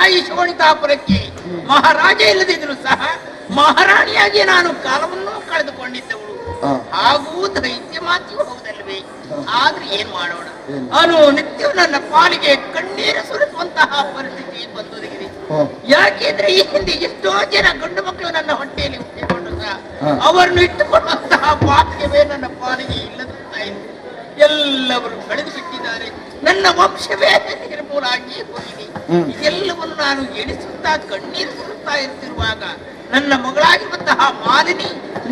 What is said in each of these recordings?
ಕೂಡಿಕೊಂಡಿರುವಂತಹ ಈ ಶೋಣಿತಾಪುರಕ್ಕೆ ಮಹಾರಾಜ ಇಲ್ಲದಿದ್ರು ಸಹ ಮಹಾರಾಣಿಯಾಗಿ ನಾನು ಕಾಲವನ್ನು ಕಳೆದುಕೊಂಡಿದ್ದವಳು. ಹಾಗೂ ದೈತ್ಯ ಮಾತಿಯೂ ಹೌದಲ್ವೇ ಆದ್ರೆ ಏನ್ ಮಾಡೋಣ? ಅನು ನಿತ್ಯವೂ ನನ್ನ ಪಾಲಿಗೆ ಕಣ್ಣೀರು ಸುರಿಸುವಂತಹ ಪರಿಸ್ಥಿತಿ ಬಂದೊದಗಿದೆ. ಯಾಕೆಂದ್ರೆ ಈ ಹಿಂದೆ ಎಷ್ಟೋ ಜನ ಗಂಡು ಮಕ್ಕಳು ನನ್ನ ಹೊಟ್ಟೆಯಲ್ಲಿ ಹುಟ್ಟಿಕೊಂಡು ಸಹ. ಅವರನ್ನು ಇಟ್ಟುಕೊಳ್ಳುವಂತಹ ಪಾತ್ರವೇ ನನ್ನ ಪಾಲಿಗೆ ಇಲ್ಲದಂತಾಯಿತು. ಎಲ್ಲವರು ಕಳೆದು ಬಿಟ್ಟಿದ್ದಾರೆ. ನನ್ನ ವಂಶವೇ ನಿರ್ಮೂಲಾಗಿ ಹೋಗಿದೆ. ಇದೆಲ್ಲವನ್ನು ನಾನು ಎಣಿಸುತ್ತಾ ಕಣ್ಣೀರು ಸುರುತ್ತಾ ಇರ್ತಿರುವಾಗ ನನ್ನ ಮಗಳಾಗಿರುವಂತಹ ಮಾಲಿನಿ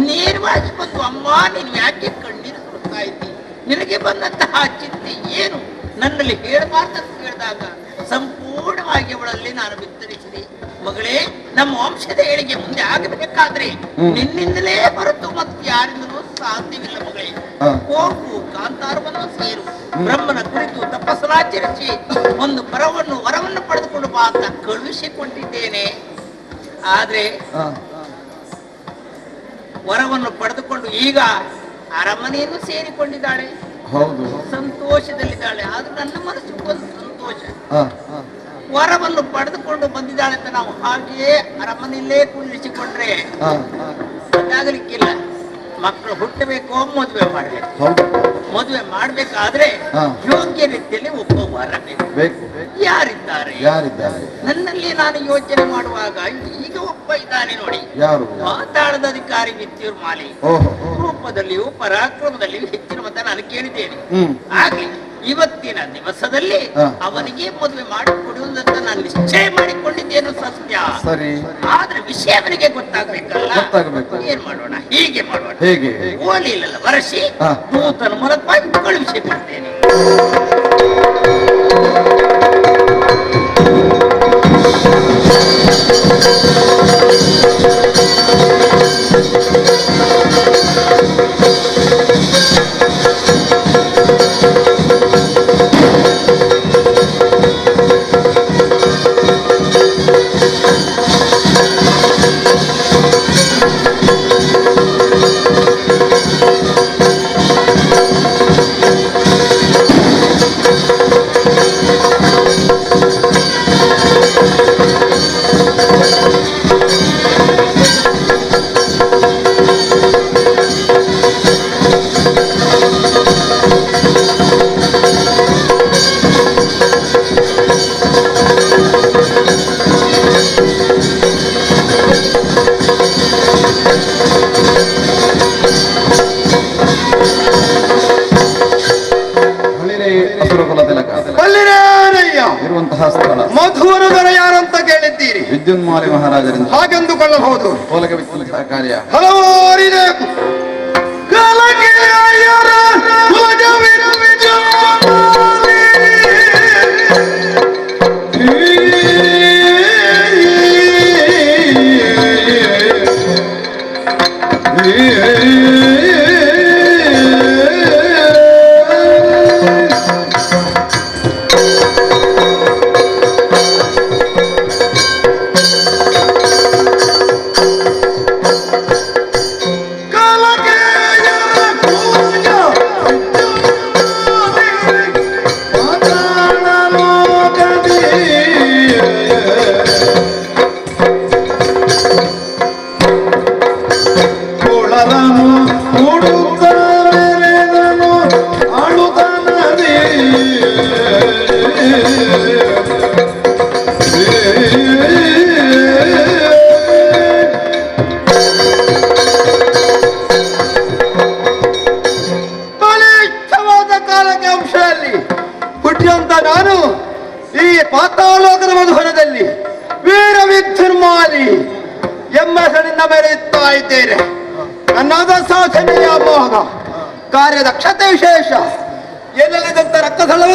ನೇರವಾಗಿ ಬಂದು ಅಮ್ಮ ನೀನು ಯಾಕೆ ಕಣ್ಣೀರು ಸುರುತ್ತಾ ಇದ್ದಿ? ನಿನಗೆ ಬಂದಂತಹ ಚಿಂತೆ ಏನು? ನನ್ನಲ್ಲಿ ಹೇಳಬಾರ್ದಂತ ಹೇಳಿದಾಗ ಸಂಪೂರ್ಣವಾಗಿ ಅವಳಲ್ಲಿ ನಾನು ಬಿತ್ತರಿಸಿದೆ. ಮಗಳೇ ನಮ್ಮ ವಂಶದ ಏಳಿಗೆ ಮುಂದೆ ಆಗಬೇಕಾದ್ರೆ ನಿನ್ನಿಂದಲೇ ಹೊರತು ಮತ್ತೆ ಯಾರಿಂದಲೂ ಸಾಧ್ಯವಿಲ್ಲ ಮಗಳೇ. ಹೋಗು ಕಾಂತಾರವನ್ನು ಸೇರು. ಬ್ರಹ್ಮನ ಕುರಿತು ತಪಸ್ಸನಾಚರಿಸಿ ಒಂದು ವರವನ್ನು ವರವನ್ನು ಪಡೆದುಕೊಂಡು ಬಾ ಅಂತ ಕಳುಹಿಸಿಕೊಂಡಿದ್ದೇನೆ. ಆದ್ರೆ ವರವನ್ನು ಪಡೆದುಕೊಂಡು ಈಗ ಅರಮನೆಯನ್ನು ಸೇರಿಕೊಂಡಿದ್ದಾಳೆ. ಹೌದು. ಸಂತೋಷದಲ್ಲಿದ್ದಾಳೆ. ಆದ್ರೂ ನನ್ನ ಮನಸ್ಸು ಒಂದು ಸಂತೋಷ. ವರವನ್ನು ಪಡೆದುಕೊಂಡು ಬಂದಿದ್ದಾಳೆ ಅಂತ ನಾವು ಹಾಗೆಯೇ ಅರಮನೆಯಲ್ಲೇ ಕುಳ್ಳಿಸಿಕೊಂಡ್ರೆ ಆಗಲಿಕ್ಕಿಲ್ಲ ಮಕ್ಕಳು ಹುಟ್ಟಬೇಕು ಮದುವೆ ಮಾಡಬೇಕು. ಮದುವೆ ಮಾಡಬೇಕಾದ್ರೆ. ಯೋಗ್ಯ ರೀತಿಯಲ್ಲಿ ಒಬ್ಬ ವರ ಬೇಕು. ಬೇಕು. ಯಾರಿದ್ದಾರೆ? ಯಾರಿದ್ದಾರೆ? ನನ್ನಲ್ಲಿ ನಾನು ಯೋಚನೆ ಮಾಡುವಾಗ ಈಗ ಒಬ್ಬ ಇದ್ದಾನೆ ನೋಡಿ. ಯಾರು? ಮಾತಾಡದ ಅಧಿಕಾರಿ ವಿದ್ಯುರ್ ಮಾಲಿ ರೂಪದಲ್ಲಿಯೂ ಪರಾಕ್ರಮದಲ್ಲಿಯೂ ಹೆಚ್ಚಿನ ಮತ ನಾನು ಕೇಳಿದ್ದೇನೆ. ಆಗ್ಲಿ. ಇವತ್ತಿನ ದಿವಸದಲ್ಲಿ. ಅವನಿಗೆ ಮದುವೆ ಮಾಡಿಕೊಡುವುದಂತ ನಾನು ನಿಶ್ಚಯ ಮಾಡಿಕೊಂಡಿದ್ದೇನು ಸತ್ಯ? ಸರಿ. ಆದ್ರೆ ವಿಷಯ ಅವನಿಗೆ ಗೊತ್ತಾಗ್ಬೇಕಲ್ಲ? ಗೊತ್ತಾಗಬೇಕು. ಏನ್ ಮಾಡೋಣ? ಹೀಗೆ ಮಾಡೋಣ. ಹೇಗೆ? ಓಲಿಲ್ಲ ವರಸಿ ಹಾ. ನೂತನ ಮೂಲಕ ಕಳುಹಿಸಿ ಕೊಡ್ತೇನೆ. ಹಳಿರೇ ಹೋಲಕ ಬಿತ್ತುವಂತಹ ಕಾರ್ಯ ಹಲವಾರಿದೆ ಕಲಕಿಯರ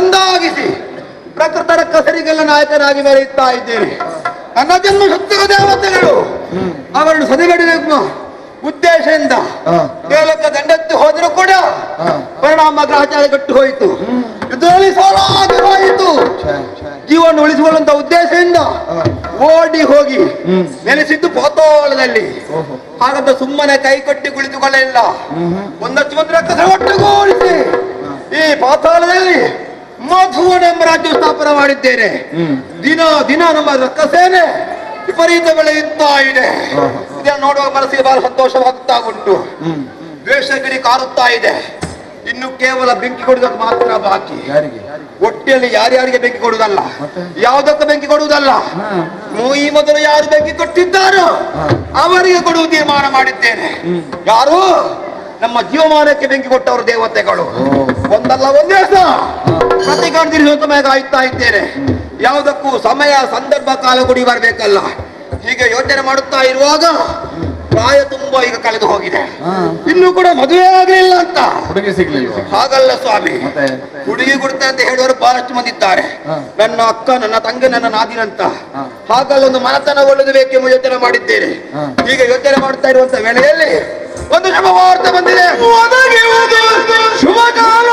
ರಕ್ತಸಳವೊಂದಾಗಿಸಿ ಪ್ರಕೃತರ ಕಸರಿಗೆಲ್ಲ ನಾಯಕನಾಗಿ ಮೆರೆಯುತ್ತಾ ಇದ್ದೇನೆ ನನ್ನ ಜನ್ಮ ಶಕ್ತಿಯ ದೇವತೆಗಳು. ಅವರನ್ನು ಸದಿಗಡಿಬೇಕು. ಉದ್ದೇಶದಿಂದ. ಕೇಳಕ್ಕೆ ದಂಡೆತ್ತಿ ಹೋದರೂ ಕೂಡ. ಪರಿಣಾಮ ಗ್ರಹಚಾರ ಕಟ್ಟು ಹೋಯಿತು. ಯುದ್ಧದಲ್ಲಿ ಸೋಲಾಗಿ ಹೋಯಿತು. ಜೀವನ ಉಳಿಸಿಕೊಳ್ಳುವಂತ ಉದ್ದೇಶದಿಂದ ಓಡಿ ಹೋಗಿ ನೆನೆಸಿದ್ದು ನೆಲೆಸಿದ್ದು ಪಾತಾಳದಲ್ಲಿ. ಹಾಗಂತ ಸುಮ್ಮನೆ ಕೈ ಕಟ್ಟಿ ಕುಳಿತುಕೊಳ್ಳಲಿಲ್ಲ. ಒಂದಷ್ಟು ಮಂದಿ ರಕ್ತ ಒಟ್ಟುಗೂಡಿಸಿ ಈ ಪಾತಾಳದಲ್ಲಿ ಮಧುವನೆಂಬ ರಾಜ್ಯ ಸ್ಥಾಪನೆ ಮಾಡಿದ್ದೇನೆ. ದಿನ ದಿನ ನಮ್ಮ ರಕ್ಕಸೇನೆ ವಿಪರೀತ ಬೆಳೆಯುತ್ತಾ ಇದೆ. ಇದನ್ನು ನೋಡುವ ಮನಸ್ಸಿಗೆ ಬಹಳ ಸಂತೋಷವಾಗುತ್ತಾ ಉಂಟು. ದ್ವೇಷಗಿರಿ ಕಾರುತ್ತಾ ಇದೆ. ಇನ್ನು ಕೇವಲ ಬೆಂಕಿ ಕೊಡುವುದಕ್ಕೆ ಮಾತ್ರ ಬಾಕಿ. ಒಟ್ಟಿಯಲ್ಲಿ ಯಾರ್ಯಾರಿಗೆ ಬೆಂಕಿ ಕೊಡುವುದಲ್ಲ? ಯಾವುದಕ್ಕೂ ಬೆಂಕಿ ಕೊಡುವುದಲ್ಲ. ಈ ಮೊದಲು ಯಾರು ಬೆಂಕಿ ಕೊಟ್ಟಿದ್ದಾರೋ ಅವರಿಗೆ ಕೊಡುವ ತೀರ್ಮಾನ ಮಾಡಿದ್ದೇನೆ. ಯಾರು? ನಮ್ಮ ಜೀವಮಾನಕ್ಕೆ ಬೆಂಕಿ ಕೊಟ್ಟವರು ದೇವತೆಗಳು. ಒಂದಲ್ಲ ಒಂದೇ ಸಹ ಪ್ರತಿಕಾಣ ತಿರುಗಿಸುವ ಸಮಯ ಕಾಯುತ್ತಾ ಇದ್ದೇನೆ. ಯಾವುದಕ್ಕೂ ಸಮಯ, ಸಂದರ್ಭ, ಕಾಲ ಗುಡಿ ಬರಬೇಕಲ್ಲ. ಹೀಗೆ ಯೋಚನೆ ಮಾಡುತ್ತಾ ಇರುವಾಗ ಪ್ರಾಯ ತುಂಬಾ ಈಗ ಕಳೆದು ಹೋಗಿದೆ. ಇನ್ನು ಕೂಡ ಮದುವೆ ಆಗಲಿಲ್ಲ ಅಂತ. ಹುಡುಗಿ ಸಿಗ್ಲಿಲ್ಲ ಹಾಗಲ್ಲ ಸ್ವಾಮಿ. ಮತ್ತೆ? ಹುಡುಗಿ ಕೊಡ್ತಾ ಅಂತ ಹೇಳುವವರು ಬಹಳಷ್ಟು ಮಂದಿ ಇದ್ದಾರೆ. ನನ್ನ ಅಕ್ಕ ನನ್ನ ತಂಗಿ ನನ್ನ ನಾದಿನಂತ. ಹಾಗಲ್ಲೊಂದು ಹಾಗಲ್ಲ ಒಂದು ಮನತನ ಒಳ್ಳೆದು ಬೇಕೆಂಬ ಯೋಚನೆ ಮಾಡಿದ್ದೇನೆ. ಈಗ ಯೋಚನೆ ಮಾಡ್ತಾ ಇರುವಂತ ವೇಳೆಯಲ್ಲಿ ಒಂದು ಶುಭ ವಾರ್ತೆ ಬಂದಿದೆ ಶುಭ ಕಾಲ.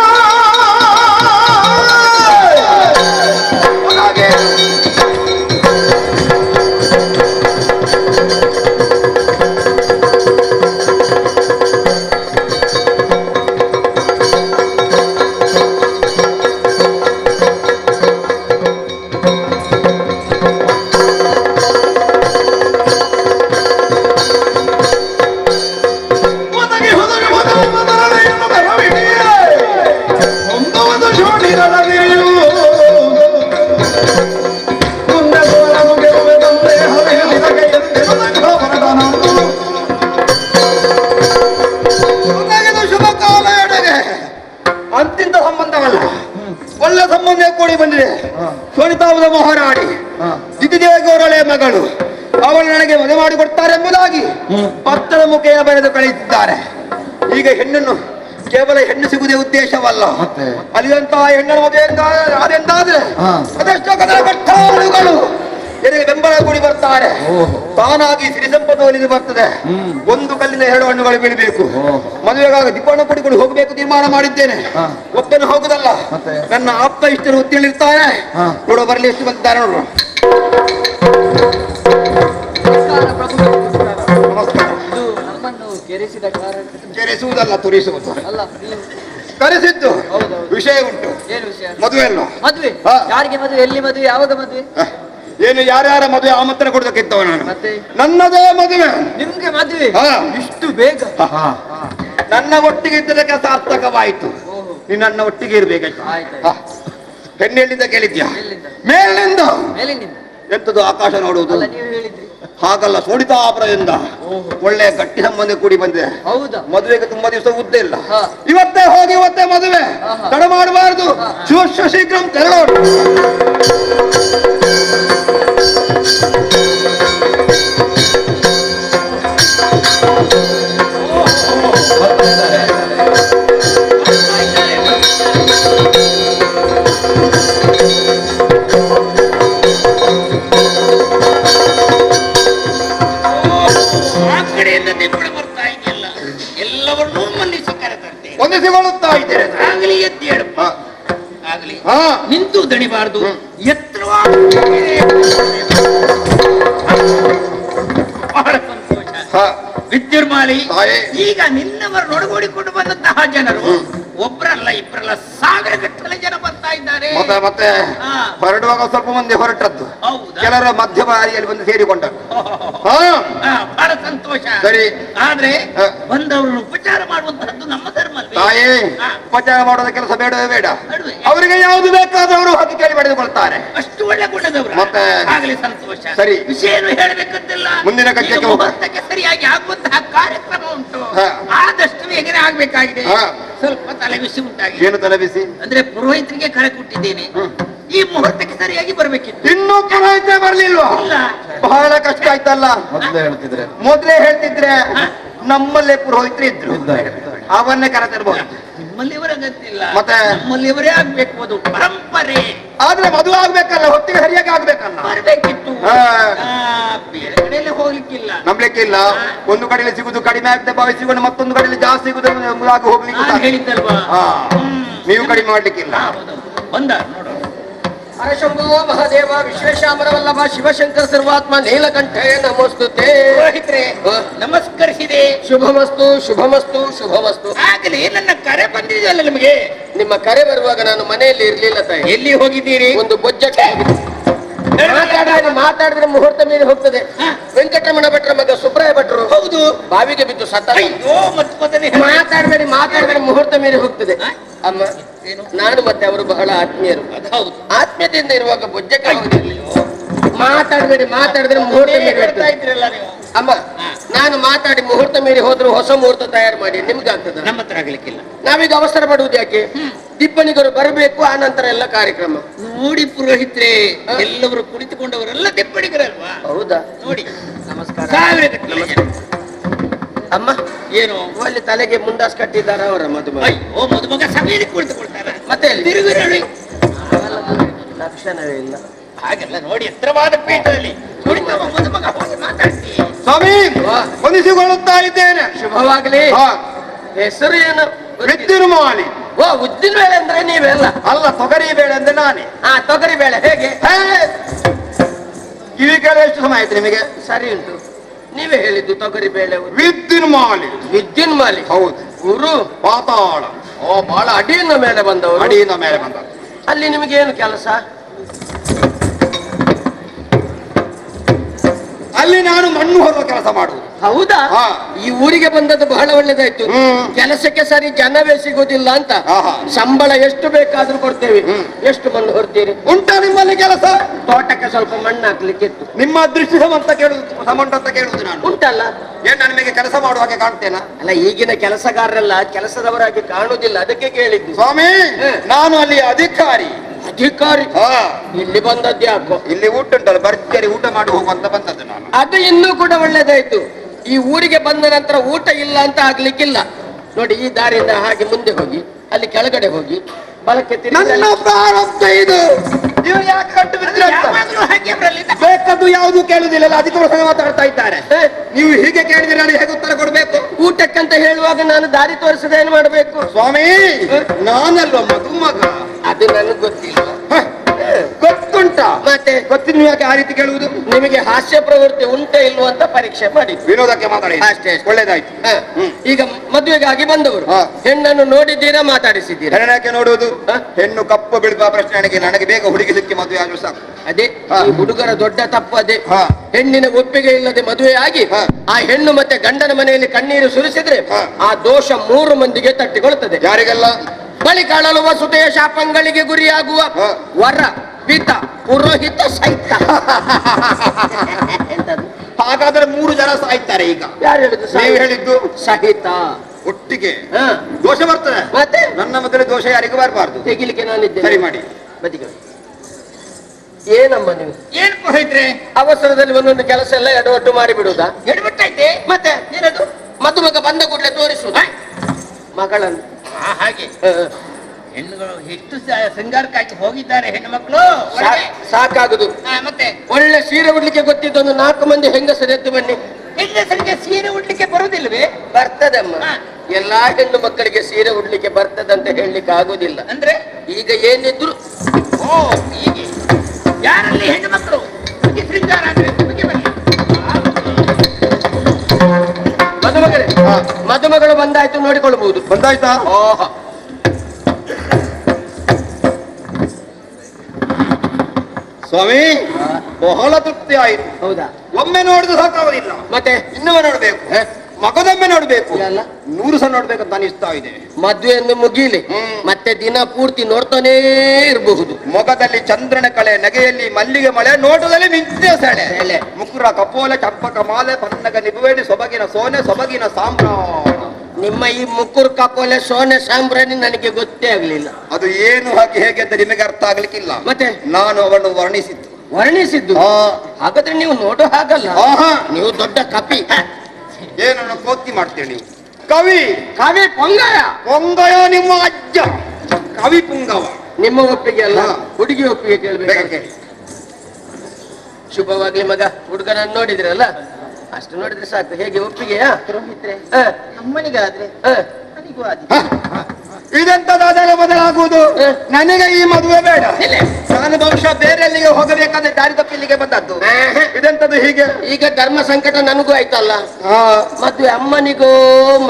ಮತ್ತೆ? ಅಲ್ಲಿದಂತಹ ಹೆಣ್ಣನ ಮದುವೆ ಎಂದ- ಅದೆಂದಾದ್ರೆ? ಹಾ. ಅದೆಷ್ಟೋ ಕದರ ಕಟ್ಟಾಳುಗಳು. ನನಗೆ ಬೆಂಬಲ ಕೂಡಿ ಬರ್ತಾರೆ. ತಾನಾಗಿ ಸಿರಿ ಸಂಪತ್ತು ಒಲಿದು ಬರ್ತದೆ. ಹ್ಮ್. ಒಂದು ಕಲ್ಲಿನ ಎರಡು ಹಣ್ಣುಗಳು ಬೀಳಬೇಕು. ಮದುವೆಗಾಗ ಮದುವೆಗಾಗಿ ಕುಡಿಗಳು ಹೋಗಬೇಕು ತೀರ್ಮಾನ ಮಾಡಿದ್ದೇನೆ. ಒಬ್ಬನು ಹೋಗುದಲ್ಲ. ಮತ್ತೆ? ನನ್ನ ಆಪ್ತ ಇಷ್ಟರು ಉತ್ತೇಳಿರ್ತಾರೆ ನೋಡೋ ಬರಲಿ ಎಷ್ಟು ಬಂದಿದ್ದಾರೆ ನೋಡು. ನಮಸ್ಕಾರ ಇದು ನಮ್ಮನ್ನು ಕೆರೆಸಿದ ಕಾರಣ. ಕೆರೆಸುವುದಲ್ಲ ತುರಿಸುವುದು. ಕರೆಸಿದ್ದು. ವಿಷಯ ಉಂಟು. ಏನು ವಿಷಯ? ಮದುವೆಯನ್ನು. ಮದುವೆ? ಹಾ. ಯಾರಿಗೆ ಮದುವೆ? ಎಲ್ಲಿ ಮದುವೆ? ಯಾವಾಗ ಮದುವೆ? ಏನು ಯಾರ್ಯಾರ ಮದುವೆ ಆಮಂತ್ರಣ ಕೊಡ್ಬೇಕಿತ್ತವ ನಾನು? ಮತ್ತೆ? ನನ್ನದೇ ಮದುವೆ. ನಿಮ್ಗೆ ಮದುವೆ? ಹಾ. ಇಷ್ಟು ಬೇಗ? ನನ್ನ ಒಟ್ಟಿಗೆ ಇದ್ದದಕ್ಕೆ ಸಾರ್ಥಕವಾಯಿತು. ಓಹೋ. ನೀನು ನನ್ನ ಒಟ್ಟಿಗೆ ಇರ್ಬೇಕಾಯ್ತು ಆಯ್ತಾಯ್ತು. ಹಾ. ಹೆಣ್ಣೆಲ್ಲಿಂದ ಕೇಳಿದ್ಯಾ? ಎಲ್ಲಿಂದ? ಮೇಲಿನಿಂದ ಮೇಲಿನಿಂದ? ಎಂತದು ಆಕಾಶ ನೋಡುವುದು? ಅಲ್ಲ ನೀವು ಹೇಳಿದ್ರಿ. ಹಾಗಲ್ಲ ಸೋಡಿತಾಪುರದಿಂದ ಒಳ್ಳೆ ಗಟ್ಟಿ ಸಂಬಂಧ ಕೂಡಿ ಬಂದಿದೆ. ಹೌದಾ? ಮದುವೆಗೆ ತುಂಬಾ ದಿವಸ ಉದ್ದ ಇಲ್ಲ. ಇವತ್ತೇ ಹೋಗಿ ಇವತ್ತೇ ಮದುವೆ. ತಡ ಮಾಡಬಾರದು. ಶೀಘ್ರ ತೆರಳೋಣ ನಿಂತು ದಣಿಬಾರದು. ಎತ್ತರವಾದ ಬಹಳ ಸಂತೋಷ. ವಿದ್ಯುರ್ಮಾಲಿ. ಈಗ ನಿನ್ನವರು ನೋಡಿಕೊಂಡು ಬಂದಂತಹ ಜನರು ಒಬ್ಬರಲ್ಲ ಇಬ್ಬರಲ್ಲ ಸಾವಿರ ಗಟ್ಟಲೆ ಜನ ಬರ್ತಾ ಇದ್ದಾರೆ. ಮತ್ತೆ. ಹೊರಡುವಾಗ ಸ್ವಲ್ಪ ಮಂದಿ ಹೊರಟದ್ದು. ಹೌದಾ? ಕೆಲವರ ಮಧ್ಯ ಬಾರಿಯಲ್ಲಿ ಬಂದು ಸೇರಿಕೊಂಡರು. ಬಹಳ ಸಂತೋಷ. ಸರಿ. ಆದ್ರೆ ಬಂದವರು ಬಂದವರನ್ನು ಉಪಚಾರ ಮಾಡುವಂತಹದ್ದು ನಮ್ಮ ಧರ್ಮ ತಾಯಿ. ಉಪಚಾರ ಮಾಡೋದ ಕೆಲಸ ಬೇಡವೇ ಬೇಡ? ಅವರಿಗೆ ಯಾವುದು ಬೇಕಾದವರು ಹಾಗೆ ಕೇಳಿ ಪಡೆದುಕೊಳ್ತಾರೆ ಅಷ್ಟು ಒಳ್ಳೆ ಗುಣದವರು. ಮತ್ತೆ? ಆಗಲಿ ಸಂತೋಷ. ಸರಿ. ವಿಷಯ ಹೇಳಬೇಕಂತಿಲ್ಲ. ಮುಂದಿನ ಕಕ್ಷೆಗೆ ಮುಹೂರ್ತಕ್ಕೆ ಸರಿಯಾಗಿ ಆಗುವಂತಹ ಕಾರ್ಯಕ್ರಮ ಉಂಟು. ಆದಷ್ಟು ಬೇಗನೆ ಆಗ್ಬೇಕಾಗಿದೆ. ಸ್ವಲ್ಪ ತಲೆ ಬಿಸಿ ಉಂಟಾಗಿದೆ. ಏನು ತಲೆಬಿಸಿ? ಅಂದ್ರೆ ಪುರೋಹಿತರಿಗೆ ಕರೆ ಕೊಟ್ಟಿದ್ದೇನೆ. ಈ ಮುಹೂರ್ತಕ್ಕೆ ಸರಿಯಾಗಿ ಬರ್ಬೇಕಿತ್ತು. ಇನ್ನೂ ಪುರೋಹಿತ ಬರ್ಲಿಲ್ವಾ? ಬಹಳ ಕಷ್ಟ ಆಯ್ತಲ್ಲ? ಮೊದಲೇ ಹೇಳ್ತಿದ್ರೆ. ಮೊದ್ಲೇ ಹೇಳ್ತಿದ್ರೆ ನಮ್ಮಲ್ಲೇ ಪುರೋಹಿತರು ಇದ್ರು. ಇದ್ದಾರೆ. ಅವನ್ನೇ ಕರೆತಿರ್ಬೋದು ನಿಮ್ಮಲ್ಲಿಯವರ ಗತಿಲ್ಲ ಮತ್ತೆ? ನಮ್ಮಲ್ಲಿವರೇ ಆಗ್ಬೇಕು ಪರಂಪರೆ. ಆದ್ರೆ ಮದುವೆ ಆಗ್ಬೇಕಲ್ಲ ಹೊತ್ತಿಗೆ ಸರಿಯಾಗಿ ಆಗ್ಬೇಕಲ್ಲ? ಬರ್ಬೇಕಿತ್ತು. ಹಾ. ಆ, ಬೇರೆ ಕಡೆಯಲ್ಲಿ ಹೋಗ್ಲಿಕ್ಕಿಲ್ಲ. ನಂಬ್ಲಿಕ್ಕಿಲ್ಲ. ಒಂದು ಕಡೆಯಲ್ಲಿ ಸಿಗುದು ಕಡಿಮೆ ಆಗ್ತದೆ ಭಾವಿಸಿಕೊಂಡು ಮತ್ತೊಂದು ಕಡೆಯಲ್ಲಿ ಜಾಸ್ತಿ ಸಿಗುದು ಆಗ ಹೋಗ್ಲಿಕ್ಕೆ. ಹೇಳಿದ್ದಲ್ವಾ? ಹಾ. ನೀವು ಕಡಿಮೆ ಮಾಡ್ಲಿಕ್ಕಿಲ್ಲ. ಬಂದ ನೋಡು. ಹರಶಂಭೋ ಮಹಾದೇವ ವಿಶ್ವೇಶಾಮರವಲ್ಲಭ ಶಿವಶಂಕರ ಸರ್ವಾತ್ಮ ನೀಲಕಂಠೇ ನಮಸ್ತುತೆ. ಪುರೋಹಿತ್ರೆ. ನಮಸ್ಕರಿಸಿದೆ. ಶುಭಮಸ್ತು ಶುಭಮಸ್ತು ಶುಭಮಸ್ತು. ಆಗಲಿ ನನ್ನ ಕರೆ ಬಂದಿದೆಯಲ್ಲ ನಿಮಗೆ? ನಿಮ್ಮ ಕರೆ ಬರುವಾಗ ನಾನು ಮನೆಯಲ್ಲಿ ಇರ್ಲಿಲ್ಲ ತಾಯಿ. ಎಲ್ಲಿ ಹೋಗಿದ್ದೀರಿ? ಒಂದು ಬೊಜ್ಜಕ್ಕೆ ಮಾತಾಡಿದ್ರೆ ಮಾತಾಡಿದ್ರೆ ಮುಹೂರ್ತ ಮೇಲೆ ಹೋಗ್ತದೆ. ವೆಂಕಟರಮಣ ಭಟ್ರ ಮಗ ಸುಬ್ರಾಯ ಭಟ್ರು ಹೌದು. ಬಾವಿಗೆ ಬಿದ್ದು ಸತ್ತ ಮಾತಾಡಬೇಡಿ ಮಾತಾಡಿದ್ರೆ ಮುಹೂರ್ತ ಮೇಲೆ ಹೋಗ್ತದೆ. ಅಮ್ಮ? ನಾನು ಮತ್ತೆ ಅವರು ಬಹಳ ಆತ್ಮೀಯರು. ಹೌದು. ಆತ್ಮೀಯತೆಯಿಂದ ಇರುವಾಗ ಬೊಜ್ಜಕ್ಕೆ ಮಾತಾಡಬೇಡಿ ಮಾತಾಡಿದ್ರೆ ಮುಹೂರ್ತ ಮೇಲೆ ಮೀರಿ ಹೋಗ್ತದೆ. ಇದ್ರಲ್ಲ ನೀವು? ಅಮ್ಮ ನಾನು ಮಾತಾಡಿ ಮುಹೂರ್ತ ಮೀರಿ ಹೋದ್ರು ಹೊಸ ಮುಹೂರ್ತ ತಯಾರು ಮಾಡಿ ನಿಮ್ಗೆ ಆಗ್ತದ? ನಮ್ಮ ಹತ್ರ ಆಗ್ಲಿಕ್ಕಿಲ್ಲ. ನಾವೀಗ ಅವಸರ ಪಡುವುದು ಯಾಕೆ? ದಿಪ್ಪಣಿಗರು ಬರಬೇಕು ಆ ನಂತರ ಎಲ್ಲ ಕಾರ್ಯಕ್ರಮ. ನೋಡಿ ಪುರೋಹಿತ್ರೆ ಎಲ್ಲವರು ಕುಳಿತುಕೊಂಡವರೆಲ್ಲ ಟಿಪ್ಪಣಿಗರಲ್ವಾ ಹೌದಾ? ನೋಡಿ. ನಮಸ್ಕಾರ. ಸಾವಿರ ಅಮ್ಮ ಏನು? ಅಲ್ಲಿ ತಲೆಗೆ ಮುಂದಾಸ್ ಕಟ್ಟಿದ್ದಾರ ಅವರ ಮದುವೆ. ಓ ಮದುಮಗ ಸಭೆಯಲ್ಲಿ ಕುಳಿತುಕೊಳ್ತಾರೆ? ಮತ್ತೆ? ತಿರುಗಿರಳಿ ಲಕ್ಷಣವೇ ಇಲ್ಲ. ಹಾಗೆಲ್ಲ ನೋಡಿ ಎತ್ತರವಾದ ಪೀಠದಲ್ಲಿ. ನೋಡಿ ಮದುಮಗ ಸ್ವಾಮಿ ವಾ. ಇದ್ದೇನೆ. ಶುಭವಾಗಲಿ. ಹೆಸರು ಏನು? ವಿದ್ಯುನ್ ಮಾಲಿ ಓ ಉದ್ದಿನ ಬೇಳೆ ಅಂದ್ರೆ ನೀವೆಲ್ಲ. ಅಲ್ಲ ತೊಗರಿ ಬೇಳೆ ಅಂದ್ರೆ ನಾನೇ. ಆ ತೊಗರಿ ಬೇಳೆ ಹೇಗೆ! ಕಿವಿ ಕೇಳ ಎಷ್ಟು ಸಮಯ ಆಯ್ತು ನಿಮಗೆ? ಸರಿ ಉಂಟು. ನೀವೇ ಹೇಳಿದ್ದು ತೊಗರಿ ಬೇಳೆ ವಿದ್ಯುನ್ ಮಾಲಿ ವಿದ್ಯುನ್ ಮಾಲಿ ಹೌದು. ಗುರು. ಪಾತಾಳ. ಓ ಬಹಳ ಅಡಿಯಿಂದ ಮೇಲೆ ಬಂದವರು. ಅಡಿಯಿಂದ ಮೇಲೆ ಬಂದವರು. ಅಲ್ಲಿ ನಿಮಗೆ ಏನು ಕೆಲಸ? ಅಲ್ಲಿ ನಾನು ಮಣ್ಣು ಹೊರುವ ಕೆಲಸ ಮಾಡುವುದು. ಹೌದಾ? ಹಾ. ಈ ಊರಿಗೆ ಬಂದದ್ದು ಬಹಳ ಒಳ್ಳೇದಾಯ್ತು. ಹ್ಮ್. ಕೆಲಸಕ್ಕೆ ಸರಿ ಜನವೇ ಸಿಗುದಿಲ್ಲ ಅಂತ. ಆಹಾ. ಸಂಬಳ ಎಷ್ಟು ಬೇಕಾದ್ರೂ ಕೊಡ್ತೇವೆ. ಎಷ್ಟು ಮಣ್ಣು ಹೊರ್ತೀರಿ ಉಂಟಾ ನಿಮ್ಮಲ್ಲಿ ಕೆಲಸ? ತೋಟಕ್ಕೆ ಸ್ವಲ್ಪ ಮಣ್ಣು ಹಾಕ್ಲಿಕ್ಕೆ ಇತ್ತು. ನಿಮ್ಮ ದೃಷ್ಟಿ ಸಮಂತ ಕೇಳುದು ಸಮಂತ ಅಂತ ಕೇಳುದು ನಾನು. ಉಂಟಲ್ಲ? ಏನ್ ನಾನು ನಿಮಗೆ ಕೆಲಸ ಮಾಡುವಾಗ ಹಾಗೆ ಕಾಣ್ತೇನಾ? ಅಲ್ಲ ಈಗಿನ ಕೆಲಸಗಾರರೆಲ್ಲ ಕೆಲಸದವರಾಗಿ ಕಾಣುದಿಲ್ಲ ಅದಕ್ಕೆ ಕೇಳಿದ್ದು. ಸ್ವಾಮಿ ನಾನು ಅಲ್ಲಿ ಅಧಿಕಾರಿ. ಅಧಿಕಾರಿ. ಇಲ್ಲಿ ಬಂದದ್ದು ಯಾಕೋ? ಇಲ್ಲಿ ಊಟ ಉಂಟಲ್ಲ ಭರ್ಜರಿ ಊಟ ಮಾಡಿ ಹೋಗುವಂತ ಬಂದದ್ದು ನಾನು. ಅದು ಇನ್ನೂ ಕೂಡ ಒಳ್ಳೇದಾಯ್ತು. ಈ ಊರಿಗೆ ಬಂದ ನಂತರ ಊಟ ಇಲ್ಲ ಅಂತ ಆಗ್ಲಿಕ್ಕಿಲ್ಲ. ನೋಡಿ ಈ ದಾರಿಯಿಂದ ಹಾಗೆ ಮುಂದೆ ಹೋಗಿ ಅಲ್ಲಿ ಕೆಳಗಡೆ ಹೋಗಿ ಬಲಕ್ಕೆ ನನ್ನ ಪ್ರಾರಬ್ಧ ಇದು. ನೀವು ಯಾಕೆ ಕಟ್ಟು ಬೇಕದ್ದು ಯಾವುದು ಕೇಳುದಿಲ್ಲ ಅಲ್ಲ ಅದಕ್ಕೆ ಪ್ರಸಂಗ ಮಾತಾಡ್ತಾ ಇದ್ದಾರೆ. ನೀವು ಹೀಗೆ ಕೇಳಿದ್ರೆ ನಾನು ಹೇಗೆ ಉತ್ತರ ಕೊಡಬೇಕು? ಊಟಕ್ಕಂತ ಹೇಳುವಾಗ ನಾನು ದಾರಿ ತೋರಿಸದೆ ಏನು ಮಾಡಬೇಕು? ಸ್ವಾಮಿ ನಾನಲ್ವ ಮದುಮಗ? ಅದು ನನಗೆ ಗೊತ್ತಿಲ್ಲ. ಹ, ಗೊತ್ತುಂಟ ಮತ್ತೆ ನೀವು ಯಾಕೆ ಆ ರೀತಿ ಕೇಳುವುದು ನಿಮಗೆ ಹಾಸ್ಯ ಪ್ರವೃತ್ತಿ ಉಂಟೆ ಇಲ್ವೋ ಅಂತ ಪರೀಕ್ಷೆ ಮಾಡಿ ವಿನೋದಕ್ಕೆ ಮಾತಾಡಿ ಅಷ್ಟೇ, ಅಷ್ಟೇ. ಒಳ್ಳೇದಾಯ್ತು ಹ, ಈಗ ಮದುವೆಗಾಗಿ ಬಂದವರು ಹಾ. ಹೆಣ್ಣನ್ನು ನೋಡಿದ್ದೀರಾ ಮಾತಾಡಿಸಿದ್ದೀರಾ ಹೆಣ್ಣಕ್ಕೆ ನೋಡುವುದು ಹ? ಹೆಣ್ಣು ಕಪ್ಪು ಬಿಡುವ ಪ್ರಶ್ನೆ ನನಗೆ ನನಗೆ ಬೇಗ ಹುಡುಗಿಲಿಕ್ಕೆ ಮದುವೆ ಆದ್ರೂ ಸಾಕು ಅದೇ ಹಾ. ಈ ಹುಡುಗರ ದೊಡ್ಡ ತಪ್ಪು ಅದೇ ಹಾ. ಹೆಣ್ಣಿನ ಒಪ್ಪಿಗೆ ಇಲ್ಲದೆ ಮದುವೆ ಆಗಿ ಹಾ. ಆ ಹೆಣ್ಣು ಮತ್ತೆ ಗಂಡನ ಮನೆಯಲ್ಲಿ ಕಣ್ಣೀರು ಸುರಿಸಿದ್ರೆ ಹಾ. ಆ ದೋಷ ಮೂರು ಮಂದಿಗೆ ತಟ್ಟಿಕೊಳ್ಳುತ್ತದೆ ಯಾರಿಗೆಲ್ಲ ಬಳಿಕ ಅಳಲು ಸುತೆಯ ಶಾಪಂಗಳಿಗೆ ಗುರಿಯಾಗುವ ಹಾ. ವರ ಪಿತ ಪುರೋಹಿತ ಸಹಿತ? ಹಾಗಾದ್ರೆ ಮೂರು ಜನ ಸಾಯ್ತಾರೆ ಈಗ. ಯಾರು ಹೇಳಿದ್ದು? ನೀವು ಹೇಳಿದ್ದು ಸಹಿತ. ಒಟ್ಟಿಗೆ. ಹಾ. ದೋಷ ಬರ್ತದೆ. ಮತ್ತೆ? ನನ್ನ ಮೊದಲೇ ದೋಷ ಯಾರಿಗೂ ಬರಬಾರ್ದು. ತೆಗಿಲಿಕ್ಕೆ ಇದ್ದೆ ಸರಿ ಮಾಡಿ. ಬದಿಗೆ. ಏನಮ್ಮ ನೀವು? ಏನ್ ಹೇಳಿದ್ರೆ ಅವಸರದಲ್ಲಿ ಒಂದೊಂದು ಕೆಲಸ ಎಲ್ಲ ಎಡವಟ್ಟು ಮಾಡಿಬಿಡುದಾ ಎಡ್ಬಿಟ್ಟೈತೆ ಮತ್ತೆ? ಏನದು? ಮದುಮಗ ಬಂದ ಕೂಡಲೇ ತೋರಿಸುದ ಮಗಳನ್ನು. ಹಾಗೆ. ಹೆಣ್ಣುಗಳು ಎಷ್ಟು ಶೃಂಗಾರಕ್ಕಾಗಿ ಹೋಗಿದ್ದಾರೆ ಹೆಣ್ಣು ಮಕ್ಕಳು ಸಾಕಾಗುದು. ಮತ್ತೆ? ಒಳ್ಳೆ ಸೀರೆ ಉಡ್ಲಿಕ್ಕೆ ಗೊತ್ತಿದ್ದೊಂದು ನಾಲ್ಕು ಮಂದಿ ಹೆಂಗಸರು ಎದ್ದು ಬನ್ನಿ. ಹೆಂಗಸರಿಗೆ ಸೀರೆ ಉಡ್ಲಿಕ್ಕೆ ಬರುದಿಲ್ವೇ? ಬರ್ತದಮ್ಮ. ಎಲ್ಲಾ ಹೆಣ್ಣು ಮಕ್ಕಳಿಗೆ ಸೀರೆ ಉಡ್ಲಿಕ್ಕೆ ಬರ್ತದಂತ ಹೇಳಲಿಕ್ಕೆ ಆಗುದಿಲ್ಲ. ಅಂದ್ರೆ? ಈಗ ಏನಿದ್ರು ಓ ಈಗ ಯಾರಲ್ಲಿ ಹೆಣ್ಣು ಮಕ್ಕಳು ಶೃಂಗಾರ ಅಂದ್ರೆ. ಮದುಮಗಳು. ಬಂದಾಯ್ತು ನೋಡಿಕೊಳ್ಬಹುದು ಬಂದಾಯ್ತಾ? ಓಹ. ಸ್ವಾಮಿ ಬಹಳ ತೃಪ್ತಿ ಆಯಿತು. ಹೌದಾ? ಒಮ್ಮೆ ನೋಡಿದ್ರೆ ಸಾಕಾಗೋದಿಲ್ಲ ಮತ್ತೆ? ಇನ್ನೊಮ್ಮೆ ನೋಡ್ಬೇಕು? ಮಗದೊಮ್ಮೆ ನೋಡ್ಬೇಕು. ನೂರು ಸಲ ನೋಡ್ಬೇಕಂತ ಅನಿಸ್ತಾ ಇದೆ. ಮದುವೆಯನ್ನು ಮುಗಿಲಿ. ಮತ್ತೆ ದಿನ ಪೂರ್ತಿ ನೋಡ್ತಾನೇ ಇರಬಹುದು. ಮೊಗದಲ್ಲಿ ಚಂದ್ರನ ಕಳೆ ನಗೆಯಲ್ಲಿ ಮಲ್ಲಿಗೆ ಮಳೆ ನೋಟದಲ್ಲಿ ಮಿಂಚೆ ಸೆಳೆ. ಮುಕುರ ಕಪೋಲ ಚಂಪಕ ಮಾಲೆ ಪನ್ನಗ ನಿಬುವೇಡಿ ಸೊಬಗಿನ ಸೋನೆ ಸೊಬಗಿನ ಸಾಮ್ರಾಣ ನಿಮ್ಮ ಈ ಮುಕ್ಕುರ್ ಕಪೋಲೆ ಸೋನೆ ಸಾಂಬ್ರಾಣಿ ನನಗೆ ಗೊತ್ತೇ ಆಗ್ಲಿಲ್ಲ. ಅದು ಏನು ಹಾಗೆ ಹೇಗೆ ಅಂತ ನಿಮಗೆ ಅರ್ಥ ಆಗ್ಲಿಕ್ಕಿಲ್ಲ. ಮತ್ತೆ? ನಾನು ಅವನು ವರ್ಣಿಸಿದ್ದು. ವರ್ಣಿಸಿದ್ದು? ಹಾಗಾದ್ರೆ ನೀವು ನೋಡೋ ಹಾಗಲ್ಲ. ನೀವು ದೊಡ್ಡ ಕಪಿ. ಏನನ್ನು ಕೋತಿ ಮಾಡ್ತೇನೆ ಕವಿ. ಕವಿ ಪೊಂಗಯ. ಪೊಂಗಯ ನಿಮ್ಮ ಅಜ್ಜ. ಕವಿ ಪುಂಗವ. ನಿಮ್ಮ ಒಪ್ಪಿಗೆ ಅಲ್ಲ. ಹುಡುಗಿ ಒಪ್ಪಿಗೆ ಕೇಳ್ಬೇಕು ಶುಭವಾಗ್ಲಿ ಮಗ. ಹುಡುಗನನ್ನು ನೋಡಿದ್ರಲ್ಲ? ಅಷ್ಟು ನೋಡಿದ್ರೆ ಸಾಕು. ಹೇಗೆ ಒಪ್ಪಿಗೆಯಾ? ಪುರೋಹಿತ್ರೆ ಹ. ನನಗೂ ಆದಿ ಇದೆಂತದಾದರೆ ಬದಲಾಗುವುದು. ನನಗೆ ಈ ಮದುವೆ ಬೇಡ. ಇಲ್ಲ. ನಾನು ಬಹುಶಃ ಬೇರೆ ಎಲ್ಲಿಗೆ ಹೋಗಬೇಕಾದ್ರೆ ದಾರಿ ತಪ್ಪಿಲ್ಲಿಗೆ ಬಂದದ್ದು. ಇದೆಂತದ್ದು ಇದೆಂತದು ಹೀಗೆ? ಈಗ ಧರ್ಮ ಸಂಕಟ ನನಗೂ ಆಯ್ತಲ್ಲ. ಮದ್ವೆ ಅಮ್ಮನಿಗೂ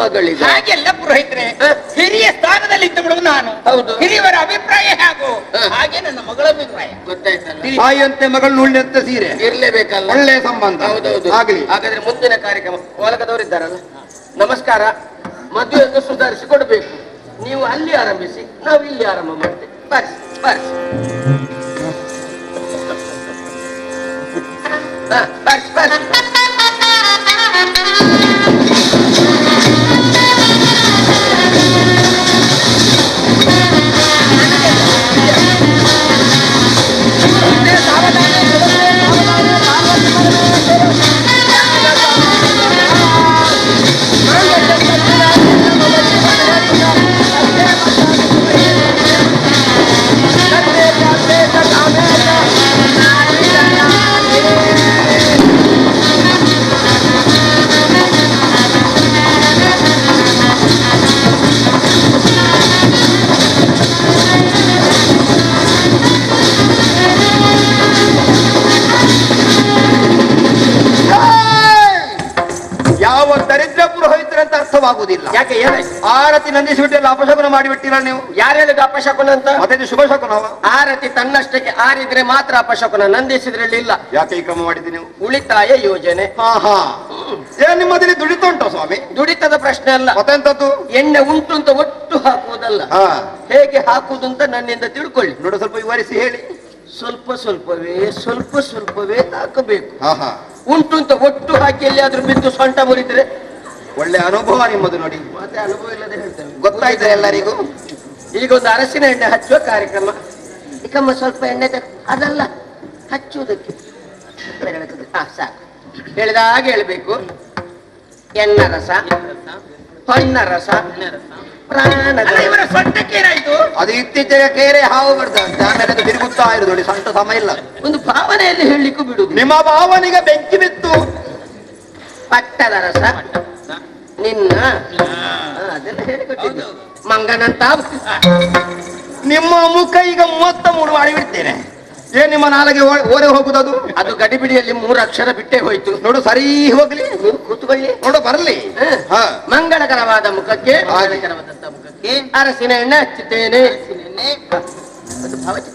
ಮಗಳಿಗೆ? ಹಾಗೆಲ್ಲ ಪುರೋಹಿತ್ರೆ? ಹಿರಿಯ ಸ್ಥಾನದಲ್ಲಿ ಇದ್ದವಳು ನಾನು. ಹೌದು. ಹಿರಿಯವರ ಅಭಿಪ್ರಾಯ ಹಾಗೂ. ಹಾಗೆ ನನ್ನ ಮಗಳ ಅಭಿಪ್ರಾಯ. ಗೊತ್ತಾಯ್ತಲ್ಲ. ತಾಯಿಯಂತೆ ಮಗಳು ನುಳ್ಳಿಯಂತೆ ಸೀರೆ. ಇರ್ಲೇಬೇಕಲ್ಲ. ಒಳ್ಳೆ ಸಂಬಂಧ. ಹೌದೌದು. ಆಗಲಿ. ಹಾಗಾದ್ರೆ ಮುಂದಿನ ಕಾರ್ಯಕ್ರಮ ಓಲಕದವರು ಇದ್ದಾರಲ್ಲ? ನಮಸ್ಕಾರ. ಮದುವೆಯನ್ನು ಸುಧಾರಿಸಿ ಕೊಡಬೇಕು ನೀವು ಅಲ್ಲಿ ಆರಂಭಿಸಿ ನಾವು ಇಲ್ಲಿ ಆರಂಭ ಮಾಡ್ತೇವೆ. Buddy, Buddy. Buddy, Buddy. ಅರ್ಥವಾಗುವುದಿಲ್ಲ ಯಾಕೆ ಆರತಿ ನಂದಿಸಿಬಿಟ್ಟೆಲ್ಲ ಅಪಶಕುನ ಮಾಡಿಬಿಟ್ಟಿಲ್ಲ ನೀವು? ಯಾರು ಹೇಳಿದ ಅಪಶಕುನ ಅಂತ? ಮತ್ತೆ ಶುಭ ಶಕುನ ಆರತಿ ತನ್ನಷ್ಟಕ್ಕೆ ಆರಿದ್ರೆ ಮಾತ್ರ ಅಪಶಕುನ ನಂದಿಸಿದ್ರಲ್ಲಿ ಇಲ್ಲ ಯಾಕೆ ಈ ಕ್ರಮ ಮಾಡಿದ್ರಿ ನೀವು? ಉಳಿತಾಯ ಯೋಜನೆ. ಹಾ ಹಾ ಏನ್ ನಿಮ್ಮದಲ್ಲಿ ದುಡಿತ ಉಂಟು ಸ್ವಾಮಿ? ದುಡಿತದ ಪ್ರಶ್ನೆ ಅಲ್ಲ. ಮತ್ತೆಂತದ್ದು? ಎಣ್ಣೆ ಉಂಟು ಅಂತ ಒಟ್ಟು ಹಾಕುವುದಲ್ಲ. ಹಾ. ಹೇಗೆ ಹಾಕುವುದು ಅಂತ ನನ್ನಿಂದ ತಿಳ್ಕೊಳ್ಳಿ. ನೋಡು ಸ್ವಲ್ಪ ವಿವರಿಸಿ ಹೇಳಿ. ಸ್ವಲ್ಪ ಸ್ವಲ್ಪವೇ ಸ್ವಲ್ಪ ಸ್ವಲ್ಪವೇ ಹಾಕಬೇಕು ಉಂಟು ಅಂತ ಒಟ್ಟು ಹಾಕಿ ಎಲ್ಲಿಯಾದ್ರೂ ಬಿದ್ದು ಸೊಂಟ ಮುರಿದ್ರೆ ಒಳ್ಳೆ ಅನುಭವ ನಿಮ್ಮದು ನೋಡಿ. ಮತ್ತೆ ಅನುಭವ ಇಲ್ಲದೆ ಹೇಳ್ತೇನೆ. ಗೊತ್ತಾಯ್ತಾ ಎಲ್ಲರಿಗೂ? ಈಗ ಒಂದು ಅರಸಿನ ಎಣ್ಣೆ ಹಚ್ಚುವ ಕಾರ್ಯಕ್ರಮ. ಇಕಮ್ಮ ಸ್ವಲ್ಪ ಎಣ್ಣೆ ಅದಲ್ಲ ಹಚ್ಚುವುದಕ್ಕೆ. ಸಾಕು. ಹೇಳಿದ ಹಾಗೆ ಹೇಳ್ಬೇಕು. ಎಣ್ಣ ರಸ ಹೊಣ್ಣ ರಸ ಅದು ಇತ್ತೀಚೆಗೆ ಕೇರೆ ಹಾವು ಬರ್ತದೆ ಆಮೇಲೆ ಅದು ತಿರುಗುತ್ತಾ ಇರುದು ನೋಡಿ ಸಂತ ಸಮಯ ಇಲ್ಲ. ಒಂದು ಭಾವನೆಯಲ್ಲಿ ಹೇಳಲಿಕ್ಕೂ ಬಿಡುದು ನಿಮ್ಮ ಭಾವನೆಗೆ ಬೆಂಕಿ ಬಿತ್ತು. ಪಟ್ಟದ ರಸ ನಿನ್ನ? ಅದೆಲ್ಲ ಹೇಳಿಕೊಟ್ಟಿದ್ದು ಮಂಗನಂತ ನಿಮ್ಮ ಮುಖ ಈಗ ಮೂವತ್ತ ಮೂರು ಮಾಡಿ ಬಿಡ್ತೇನೆ. ಏ ನಿಮ್ಮ ನಾಲಿಗೆ ಓರೆ ಹೋಗುದು ಅದು ಗಡಿಬಿಡಿಯಲ್ಲಿ ಮೂರು ಅಕ್ಷರ ಬಿಟ್ಟೆ ಹೋಯ್ತು. ನೋಡು ಸರಿ ಹೋಗ್ಲಿ. ನೀವು ಕೂತ್ಕೊಳ್ಳಿ ನೋಡು ಬರಲಿ. ಮಂಗಳಕರವಾದ ಮುಖಕ್ಕೆ. ಮಂಗಳಕರವಾದಂತ ಮುಖಕ್ಕೆ ಅರಸಿನ ಎಣ್ಣೆ ಹಚ್ಚುತ್ತೇನೆ. ಅದು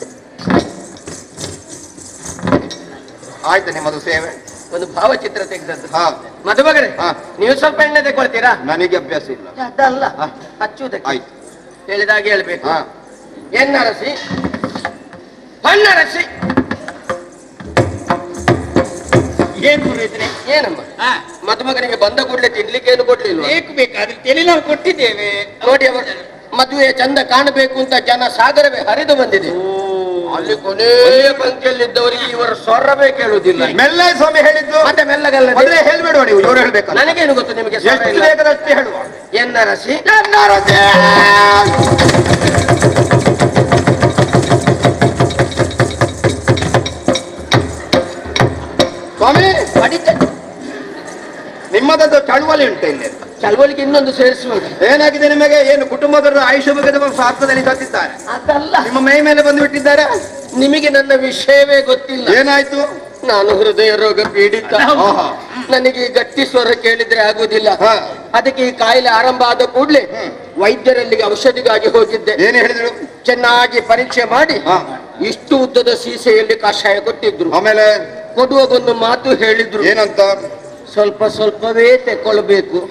ಆಯ್ತು ನಿಮ್ಮದು ಸೇವೆ. ಒಂದು ಭಾವಚಿತ್ರ ತೆಗೆದದ್ದು ಹಾ. ಮದುಮಗಳೇ ಹಾ. ನೀವು ಸ್ವಲ್ಪ ಎಣ್ಣೆ ತಗೊಳ್ತೀರಾ ನನಗೆ ಅಭ್ಯಾಸ ಇಲ್ಲ. ಅದಲ್ಲ ಹಾ. ಹಚ್ಚುವುದಕ್ಕೆ. ಆಯ್ತು. ಹೇಳಿದಾಗೆ ಹೇಳ್ಬೇಕು. ಹಾ. ಎನ್ನರಸಿ ಹಣ್ಣರಸಿ ಏನ್ ಪುರೋಹಿತ್ರೆ? ಏನಮ್ಮ? ಹಾ. ಮದುಮಗನಿಗೆ ಬಂದ ಕೂಡಲೇ ತಿನ್ಲಿಕ್ಕೆ ಏನು ಕೊಡ್ಲಿಲ್ಲ ಬೇಕು ಬೇಕಾದ್ರೆ ತಲೆ ನಾವು ಕೊಟ್ಟಿದ್ದೇವೆ. ನೋಡಿ ಅವರು ಮದುವೆ ಚಂದ ಕಾಣಬೇಕು ಅಂತ ಜನ ಸಾಗರವೇ ಹರಿದು ಬಂದಿದೆ. ಅಲ್ಲಿ ಕೊನೆಯ ಪಂಕ್ತಿಯಲ್ಲಿದ್ದವರಿಗೆ ಇವರ ಸ್ವರವೇ ಕೇಳುವುದಿಲ್ಲ. ಮೆಲ್ಲ ಸ್ವಾಮಿ ಹೇಳಿದ್ದು? ಮತ್ತೆ ಮೆಲ್ಲಗಲ್ಲ ಮೊದಲೇ ಹೇಳ್ಬೇಡುವ ನೀವು ಇವರು ಹೇಳ್ಬೇಕು ನನಗೇನು ಗೊತ್ತು ನಿಮಗೆ ಎಷ್ಟು ಬೇಕಾದಷ್ಟೇ ಹೇಳುವ ಎನ್ನರಸಿ. ಸ್ವಾಮಿ ಪಡಿತ ನಿಮ್ಮದದ್ದು ಚಳುವಳಿ ಉಂಟು ಇಲ್ಲಿ. ಚಳವಳಿಗೆ ಇನ್ನೊಂದು ಸೇರಿಸುವುದು. ಏನಾಗಿದೆ ನಿಮಗೆ? ಏನು ಕುಟುಂಬದ ಆಯುಷ ಬಗ್ಗೆ ಸ್ವಾರ್ಥದಲ್ಲಿ ಸತ್ತಿದ್ದಾರೆ ಅದಲ್ಲ. ನಿಮ್ಮ ಮೈ ಮೇಲೆ ಬಂದು ಬಿಟ್ಟಿದ್ದಾರೆ? ನಿಮಗೆ ನನ್ನ ವಿಷಯವೇ ಗೊತ್ತಿಲ್ಲ. ಏನಾಯ್ತು? ನಾನು ಹೃದಯ ರೋಗ ಪೀಡಿತ. ನನಗೆ ಗಟ್ಟಿ ಸ್ವರ ಕೇಳಿದ್ರೆ ಆಗುದಿಲ್ಲ ಹಾ. ಅದಕ್ಕೆ ಈ ಕಾಯಿಲೆ ಆರಂಭ ಆದ ಕೂಡಲೇ ವೈದ್ಯರಲ್ಲಿಗೆ ಔಷಧಿಗಾಗಿ ಹೋಗಿದ್ದೆ. ಏನ್ ಹೇಳಿದ್ರು ಚೆನ್ನಾಗಿ ಪರೀಕ್ಷೆ ಮಾಡಿ. ಇಷ್ಟು ಉದ್ದದ ಸೀಸೆಯಲ್ಲಿ ಕಷಾಯ ಕೊಟ್ಟಿದ್ರು. ಆಮೇಲೆ? ಕೊಡುವಾಗೊಂದು ಮಾತು ಹೇಳಿದ್ರು. ಏನಂತ? ಸ್ವಲ್ಪ ಸ್ವಲ್ಪವೇ ತೆಕ್ಕೊಳ್ಬೇಕು.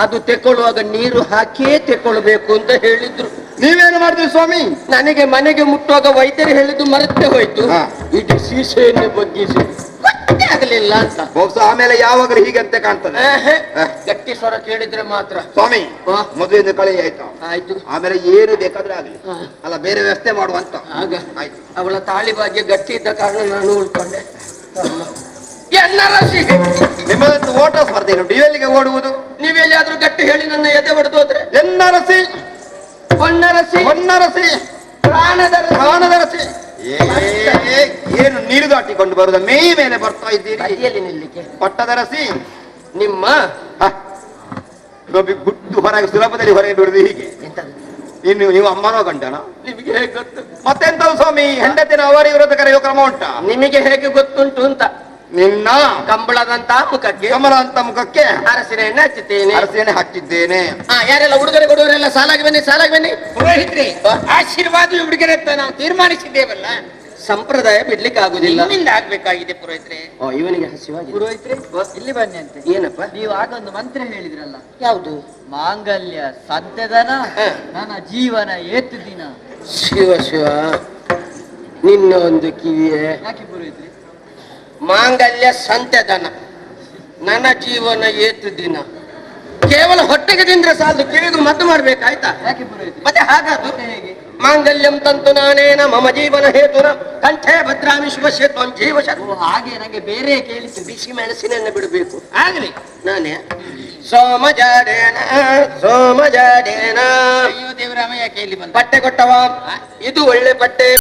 ಅದು ತೆಕ್ಕೊಳ್ಳುವಾಗ ನೀರು ಹಾಕಿಯೇ ತೆಕ್ಕೊಳ್ಬೇಕು ಅಂತ ಹೇಳಿದ್ರು. ನೀವೇನು ಮಾಡಿದ್ರಿ ಸ್ವಾಮಿ? ನನಗೆ ಮನೆಗೆ ಮುಟ್ಟುವಾಗ ವೈದ್ಯರು ಹೇಳಿದ್ದು ಮರೆತೇ ಹೋಯ್ತು. ಇಡೀ ಸೀಸೆಯನ್ನು ಬಗ್ಗಿಸಿ. ಆಗಲಿಲ್ಲ ಅಂತ. ಬಹುಶಃ ಆಮೇಲೆ ಯಾವಾಗಲೂ ಹೀಗೆ ಅಂತ ಕಾಣ್ತದೆ. ಗಟ್ಟಿ ಸ್ವರ ಕೇಳಿದ್ರೆ ಮಾತ್ರ. ಸ್ವಾಮಿ. ಮದುವೆಯಿಂದ ಕಳೆ ಆಯ್ತು. ಆಯ್ತು. ಆಮೇಲೆ ಏನು ಬೇಕಾದ್ರೆ ಆಗಲಿ. ಅಲ್ಲ ಬೇರೆ ವ್ಯವಸ್ಥೆ ಮಾಡುವಂತ ಆಗ. ಆಯ್ತು. ಅವಳ ತಾಳಿ ಭಾಗ್ಯ ಗಟ್ಟಿ ಇದ್ದ ಕಾರಣ ನಾನು ಉಳ್ಕೊಂಡೆ. ಎನ್ನರಸಿ ನಿಮ್ಮದೊಂದು ಓಟ ಸ್ಪರ್ಧೆ ಡಿವೆಲ್ಗೆ ಓಡುವುದು? ನೀವೆಲ್ಲಿಯಾದ್ರೂ ಗಟ್ಟಿ ಹೇಳಿ ನನ್ನ ಎದೆ ಹೊಡೆದು ಹೋದ್ರೆ? ಎನ್ನರಸಿ ಹೊನ್ನರಸಿ. ಹೊನ್ನರಸಿ. ಪ್ರಾಣದ ಪ್ರಾಣದರಸಿ ಏ, ಏನು ನೀರು ದಾಟಿಕೊಂಡು ಬರುದ ಮೇ ಮೇಲೆ ಬರ್ತಾ ಇದ್ದೀರಿ. ಬದಿಯಲ್ಲಿ ನಿಲ್ಲಿಕೆ ಪಟ್ಟದರಸಿ. ನಿಮ್ಮ ಹ. ಗುಟ್ಟು ಹೊರಗೆ ಸುಲಭದಲ್ಲಿ ಹೊರಗೆ ಬಿಡುದು ಹೀಗೆ. ಎಂತದು? ಇನ್ನು ನೀವು ಅಮ್ಮನೋ ಗಂಡನ? ನಿಮಗೆ ಹೇಗೆ ಗೊತ್ತು? ಮತ್ತೆಂತ ಸ್ವಾಮಿ? ಹೆಂಡತಿನ ಅವರಿ ವಿರೋಧ ಕರೆಯುವ ಕ್ರಮ ಉಂಟಾ? ನಿಮಗೆ ಹೇಗೆ ಗೊತ್ತುಂಟು ಅಂತ? ನಿನ್ನ ಕಂಬಳದಂತ ಮುಖಕ್ಕೆ ಕಮಲ ಅಂತ ಮುಖಕ್ಕೆ ಅರಸಿನ ಹಚ್ಚಿದ್ದೇನೆ. ಹಚ್ಚುತ್ತೇನೆ ಅರಸಿಯನ್ನೇ ಹಚ್ಚಿದ್ದೇನೆ. ಹಾ ಯಾರೆಲ್ಲ ಉಡುಗೊರೆ ಕೊಡುವರೆಲ್ಲ ಸಾಲಾಗಿ ಬನ್ನಿ ಸಾಲಾಗಿ ಬನ್ನಿ. ಪುರೋಹಿತ್ರಿ ಆಶೀರ್ವಾದ ಹುಡುಗರೆ ಅಂತ ನಾವು ತೀರ್ಮಾನಿಸಿದ್ದೇವಲ್ಲ? ಸಂಪ್ರದಾಯ ಬಿಡ್ಲಿಕ್ಕೆ ಆಗುದಿಲ್ಲ. ನಿಮ್ಮಿಂದ ಆಗ್ಬೇಕಾಗಿದೆ ಪುರೋಹಿತ್ರೆ. ಓ ಇವನಿಗೆ ಹಸಿವಾಗಿ ಪುರೋಹಿತ್ರೆ ಇಲ್ಲಿ ಬನ್ನಿ ಅಂತ. ಏನಪ್ಪ? ನೀವು ಆಗ ಒಂದು ಮಂತ್ರ ಹೇಳಿದ್ರಲ್ಲ. ಯಾವುದು? ಮಾಂಗಲ್ಯ ಸದ್ಯದನ ನನ್ನ ಜೀವನ ಏತು ದಿನ. ಶಿವ ಶಿವ ನಿನ್ನ ಒಂದು ಕಿವಿಯೇ. ಯಾಕೆ ಪುರೋಹಿತ್ರೆ? ಮಾಂಗಲ್ಯ ಸಂತೆದನ ನನ್ನ ಜೀವನ ಏತು ದಿನ. ಕೇವಲ ಹೊಟ್ಟೆಗೆ ತಿಂದ್ರೆ ಸಾಲದು ಕಿವಿಗೂ ಮದ್ದು ಮಾಡ್ಬೇಕಾಯ್ತಾ? ಮತ್ತೆ ಹಾಗಾದ್ರು? ಮಾಂಗಲ್ಯಂ ತಂತು ನಾನೇನ ಮಮ ಜೀವನ ಹೇತುನ. ಕಂಠೆ ಭದ್ರಾಮಿ ಶುಭ ಸೇತು ಜೀವ ಹಾಗೆ ನನಗೆ ಬೇರೆ ಕೇಳಿಸಿ ಬಿಸಿ ಮೆಣಸಿನನ್ನು ಬಿಡಬೇಕು. ಆಗ್ಲಿ. ನಾನೇ? ಸೋಮ ಜಾಡೇನ ಸೋಮ ಜಾಡೇನ ಅಯ್ಯೋ ದೇವರಾಮಯ್ಯ ಕೇಳಿ ಬಂದ. ಬಟ್ಟೆ ಕೊಟ್ಟವ? ಇದು ಒಳ್ಳೆ ಬಟ್ಟೆ.